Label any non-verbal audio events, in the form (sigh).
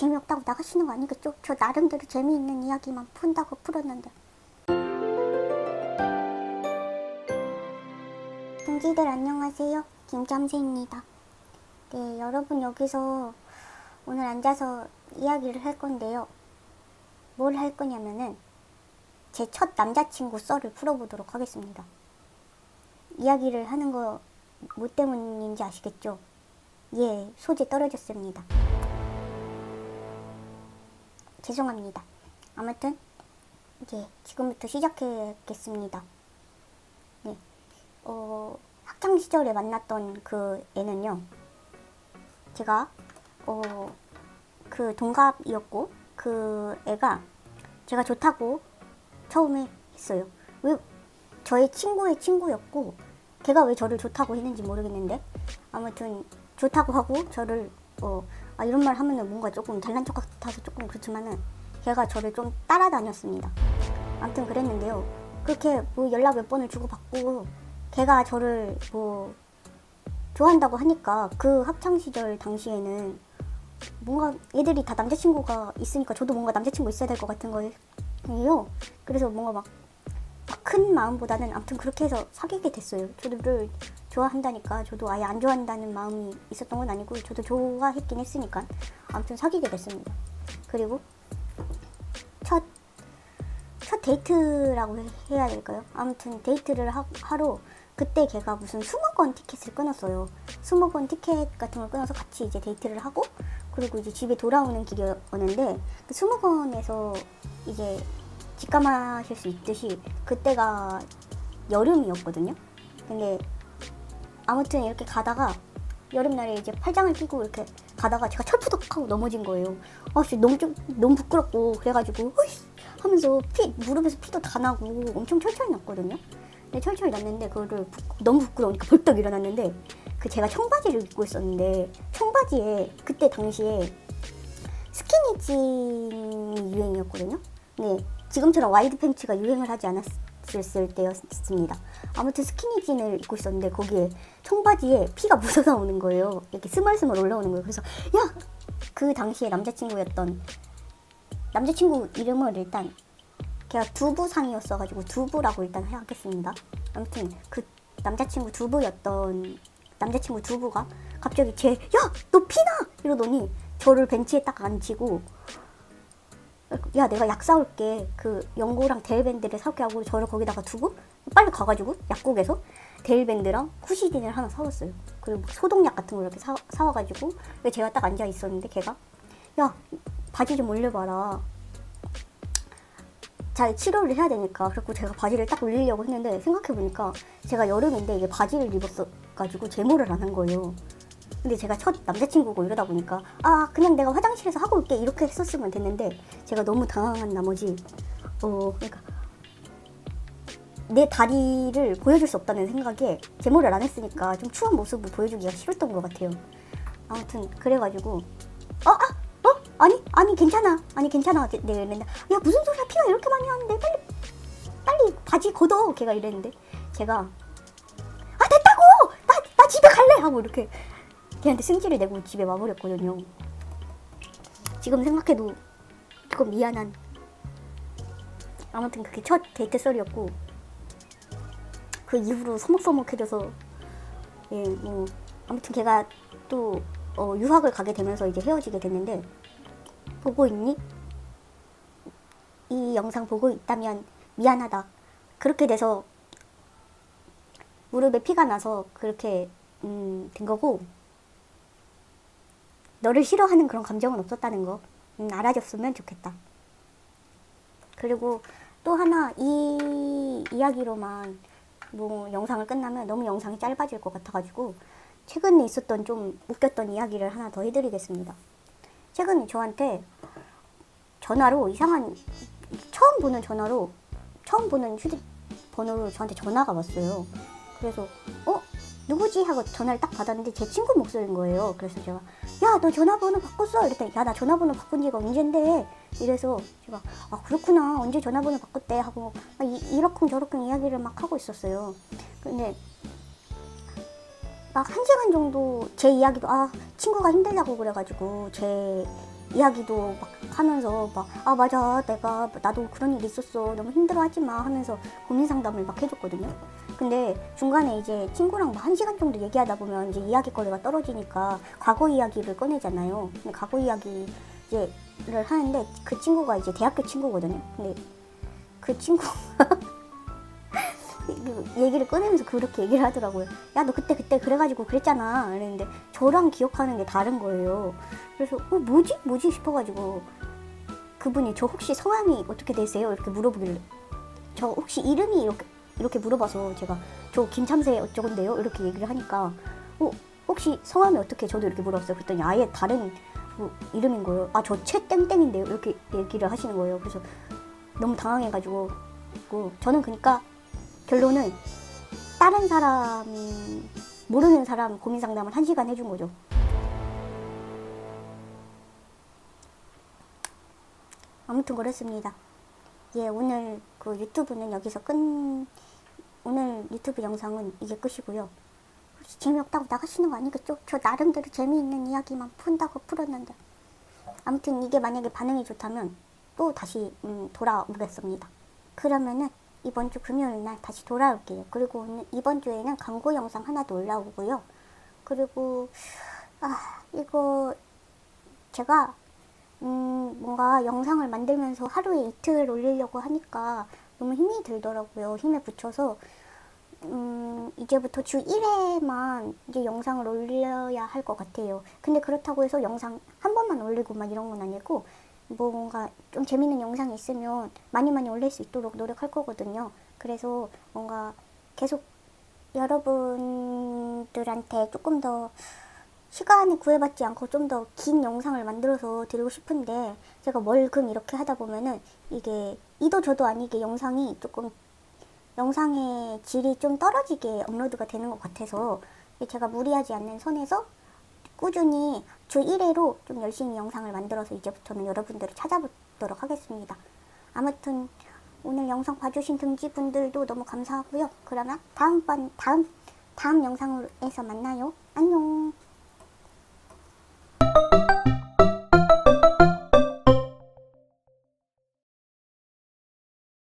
재미없다고 나가시는 거 아니겠죠? 저 나름대로 재미있는 이야기만 푼다고 풀었는데. 동지들 안녕하세요. 김점세입니다. 네, 여러분 여기서 오늘 앉아서 이야기를 할 건데요. 뭘 할 거냐면은 제 첫 남자친구 썰을 풀어보도록 하겠습니다. 이야기를 하는 거 뭐 때문인지 아시겠죠? 예, 소재 떨어졌습니다. 죄송합니다. 아무튼 예, 지금부터 시작하겠습니다. 네, 어, 학창 시절에 만났던 그 애는요. 제가 어, 그 동갑이었고 그 애가 제가 좋다고 처음에 했어요. 왜 저의 친구의 친구였고 걔가 왜 저를 좋다고 했는지 모르겠는데 아무튼 좋다고 하고 저를 어, 아, 이런 말 하면은 뭔가 조금 잘난 척 같아서 조금 그렇지만은 걔가 저를 좀 따라다녔습니다. 아무튼 그랬는데요. 그렇게 뭐 연락 몇 번을 주고받고 걔가 저를 뭐 좋아한다고 하니까 그 학창 시절 당시에는 뭔가 얘들이 다 남자친구가 있으니까 저도 뭔가 남자친구 있어야 될 것 같은 거예요. 그래서 뭔가 막 큰 마음보다는 아무튼 그렇게 해서 사귀게 됐어요. 저도를 좋아한다니까 저도 아예 안 좋아한다는 마음이 있었던 건 아니고 저도 좋아했긴 했으니까 아무튼 사귀게 됐습니다. 그리고 첫, 첫 데이트라고 해야 될까요? 아무튼 데이트를 하, 하러 그때 걔가 무슨 수목원 티켓을 끊었어요. 수목원 티켓 같은 걸 끊어서 같이 이제 데이트를 하고 그리고 이제 집에 돌아오는 길이었는데 그 수목원에서 이제 직감하실 수 있듯이 그때가 여름이었거든요. 근데 아무튼 이렇게 가다가 여름날에 이제 팔짱을 끼고 이렇게 가다가 제가 철푸덕하고 넘어진 거예요. 아, 씨, 너무 좀 너무 부끄럽고 그래가지고 어이씨 하면서 피 무릎에서 피도 다 나고 엄청 철철 났거든요. 근데 철철 났는데 그거를 부- 너무 부끄러우니까 벌떡 일어났는데 그 제가 청바지를 입고 있었는데 청바지에 그때 당시에 스키니진이 유행이었거든요. 네, 지금처럼 와이드 팬츠가 유행을 하지 않았을 때였습니다. 아무튼 스키니진을 입고 있었는데 거기에 청바지에 피가 (laughs) 묻어 나오는 거예요. 이렇게 스멀스멀 올라오는 거예요. 그래서 야, 그 당시에 남자친구였던 남자친구 이름을 일단 걔가 두부상이었어가지고 두부라고 일단 하겠습니다. 아무튼 그 남자친구 두부였던 남자친구 두부가 갑자기 제 야 너 피나 이러더니 저를 벤치에 딱 앉히고 야 내가 약 사올게. 그 연고랑 데일밴드를 사올게 하고 저를 거기다가 두고 빨리 가가지고 약국에서 데일밴드랑 쿠시딘을 하나 사왔어요. 그리고 막 소독약 같은 걸 이렇게 사, 사와가지고 왜 제가 딱 앉아 있었는데 걔가 야 바지 좀 올려봐라. 잘 치료를 해야 되니까. 그래고 제가 바지를 딱 올리려고 했는데 생각해보니까 제가 여름인데 이게 바지를 입었어가지고 제모를 안 한 거예요. 근데 제가 첫 남자친구고 이러다 보니까 아 그냥 내가 화장실에서 하고 올게. 이렇게 했었으면 됐는데 제가 너무 당황한 나머지 어 그러니까 내 다리를 보여줄 수 없다는 생각에 제모를 안 했으니까 좀 추한 모습을 보여주기가 싫었던 것 같아요 아무튼 그래가지고 어? 아? 어? 아니 아니 괜찮아 아니 괜찮아 네, 내가 이랬는데 야 무슨 소리야 피가 이렇게 많이 나는데 빨리 빨리 바지 걷어 걔가 이랬는데 제가 아 됐다고 나, 나 집에 갈래 하고 이렇게 걔한테 승질을 내고 집에 와버렸거든요. 지금 생각해도 조금 미안한. 아무튼 그게 첫 데이트 썰이었고 그 이후로 서먹서먹해져서 예 뭐 아무튼 걔가 또 어, 유학을 가게 되면서 이제 헤어지게 됐는데 보고 있니? 이 영상 보고 있다면 미안하다. 그렇게 돼서 무릎에 피가 나서 그렇게 음, 된 거고 너를 싫어하는 그런 감정은 없었다는 거 음, 알아줬으면 좋겠다. 그리고 또 하나 이 이야기로만 뭐 영상을 끝나면 너무 영상이 짧아질 것 같아가지고 최근에 있었던 좀 웃겼던 이야기를 하나 더 해드리겠습니다. 최근에 저한테 전화로 이상한 처음 보는 전화로 처음 보는 휴대번호로 저한테 전화가 왔어요. 그래서 어 누구지 하고 전화를 딱 받았는데 제 친구 목소리인 거예요. 그래서 제가 야 너 전화번호 바꿨어? 이랬더니 야 나 전화번호 바꾼 지가 언젠데 이래서 제가 아 그렇구나 언제 전화번호 바꿨대 하고 막 이, 이러쿵 저러쿵 이야기를 막 하고 있었어요. 근데 막 한 시간 정도 제 이야기도 아 친구가 힘들다고 그래가지고 제 이야기도 막 하면서 막 아 맞아 내가 나도 그런 일 있었어 너무 힘들어하지 마 하면서 고민 상담을 막 해줬거든요. 근데 중간에 이제 친구랑 뭐한 시간 정도 얘기하다 보면 이제 이야기거리가 떨어지니까 과거 이야기를 꺼내잖아요. 과거 이야기 이제를 하는데 그 친구가 이제 대학교 친구거든요. 근데 그 친구 (laughs) 그 얘기를 꺼내면서 그렇게 얘기를 하더라고요. 야, 너 그때 그때 그래가지고 그랬잖아. 이랬는데 저랑 기억하는 게 다른 거예요. 그래서 어 뭐지 뭐지 싶어가지고 그분이 저 혹시 성함이 어떻게 되세요? 이렇게 물어보길래 저 혹시 이름이 이렇게 이렇게 물어봐서 제가 저 김참새 어쩌건데요? 이렇게 얘기를 하니까 어 혹시 성함이 어떻게 저도 이렇게 물어봤어요. 그랬더니 아예 다른 뭐 이름인 거예요. 아 저 최땡땡인데요. 이렇게 얘기를 하시는 거예요. 그래서 너무 당황해가지고 고 저는 그러니까 결론은 다른 사람 모르는 사람 고민 상담을 한 시간 해준 거죠. 아무튼 그렇습니다. 예, 오늘 그 유튜브는 여기서 끝. 오늘 유튜브 영상은 이게 끝이고요. 혹시 재미없다고 나가시는 거 아니겠죠? 저 나름대로 재미있는 이야기만 푼다고 풀었는데. 아무튼 이게 만약에 반응이 좋다면 또 다시 음, 돌아오겠습니다. 그러면은 이번 주 금요일 날 다시 돌아올게요. 그리고 오늘 이번 주에는 광고 영상 하나도 올라오고요. 그리고 아 이거 제가 음 뭔가 영상을 만들면서 하루에 이틀 올리려고 하니까 너무 힘이 들더라고요. 힘에 붙여서 음, 이제부터 주 1회만 이제 영상을 올려야 할 것 같아요. 근데 그렇다고 해서 영상 한 번만 올리고 막 이런 건 아니고, 뭐 뭔가 좀 재밌는 영상이 있으면 많이 많이 올릴 수 있도록 노력할 거거든요. 그래서 뭔가 계속 여러분들한테 조금 더 시간을 구애받지 않고 좀 더 긴 영상을 만들어서 드리고 싶은데, 제가 월금 이렇게 하다 보면은 이게 이도 저도 아니게 영상이 조금 영상의 질이 좀 떨어지게 업로드가 되는 것 같아서 제가 무리하지 않는 선에서 꾸준히 주 1회로 좀 열심히 영상을 만들어서 이제부터는 여러분들을 찾아보도록 하겠습니다. 아무튼 오늘 영상 봐주신 등지분들도 너무 감사하고요. 그러면 다음 번 다음 다음 영상에서 만나요. 안녕.